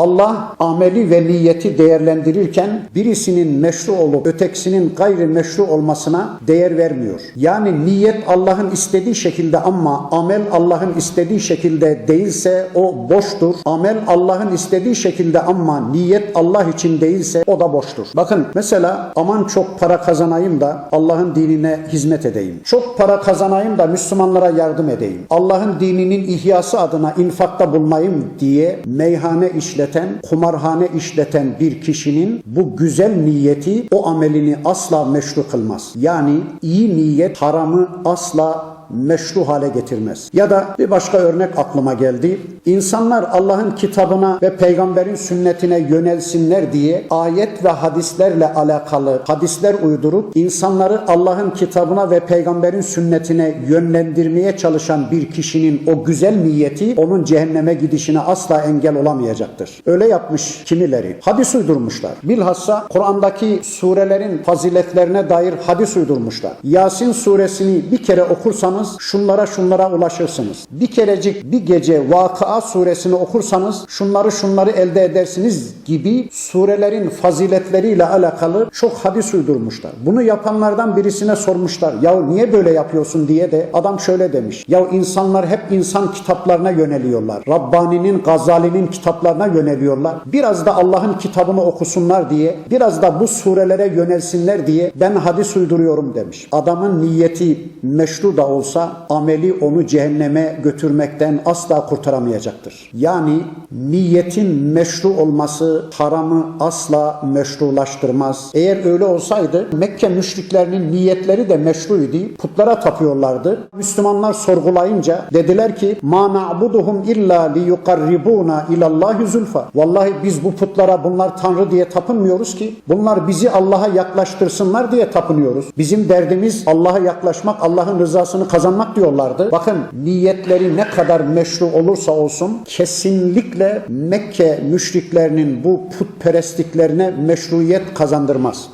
Allah ameli ve niyeti değerlendirirken birisinin meşru olup ötekisinin gayri meşru olmasına değer vermiyor. Yani niyet Allah'ın istediği şekilde ama amel Allah'ın istediği şekilde değilse o boştur. Amel Allah'ın istediği şekilde ama niyet Allah için değilse o da boştur. Bakın mesela aman çok para kazanayım da Allah'ın dinine hizmet edeyim. Çok para kazanayım da Müslümanlara yardım edeyim. Allah'ın dininin ihyası adına infakta bulunayım diye meyhane işleten, kumarhane işleten bir kişinin bu güzel niyeti o amelini asla meşru kılmaz. Yani iyi niyet haramı asla meşru hale getirmez. Ya da bir başka örnek aklıma geldi. İnsanlar Allah'ın kitabına ve peygamberin sünnetine yönelsinler diye ayet ve hadislerle alakalı hadisler uydurup insanları Allah'ın kitabına ve peygamberin sünnetine yönlendirmeye çalışan bir kişinin o güzel niyeti onun cehenneme gidişine asla engel olamayacaktır. Öyle yapmış kimileri. Hadis uydurmuşlar. Bilhassa Kur'an'daki surelerin faziletlerine dair hadis uydurmuşlar. Yasin suresini bir kere okursanız şunlara şunlara ulaşırsınız. Bir kerecik bir gece Vakıa suresini okursanız şunları şunları elde edersiniz gibi surelerin faziletleriyle alakalı çok hadis uydurmuşlar. Bunu yapanlardan birisine sormuşlar. Ya niye böyle yapıyorsun diye de adam şöyle demiş. Ya insanlar hep insan kitaplarına yöneliyorlar. Rabbani'nin, Gazali'nin kitaplarına yöneliyorlar. Biraz da Allah'ın kitabını okusunlar diye, biraz da bu surelere yönelsinler diye ben hadis uyduruyorum demiş. Adamın niyeti meşru da olsa ameli onu cehenneme götürmekten asla kurtaramayacaktır. Yani niyetin meşru olması haramı asla meşrulaştırmaz. Eğer öyle olsaydı Mekke müşriklerinin niyetleri de meşruydu. Putlara tapıyorlardı. Müslümanlar sorgulayınca dediler ki ma na'buduhum illa li yuqarribuna ilallahi zulfa. Vallahi biz bu putlara bunlar tanrı diye tapınmıyoruz ki. Bunlar bizi Allah'a yaklaştırsınlar diye tapınıyoruz. Bizim derdimiz Allah'a yaklaşmak, Allah'ın rızasını kazanmak diyorlardı. Bakın niyetleri ne kadar meşru olursa olsun kesinlikle Mekke müşriklerinin bu putperestliklerine meşruiyet kazandırmaz.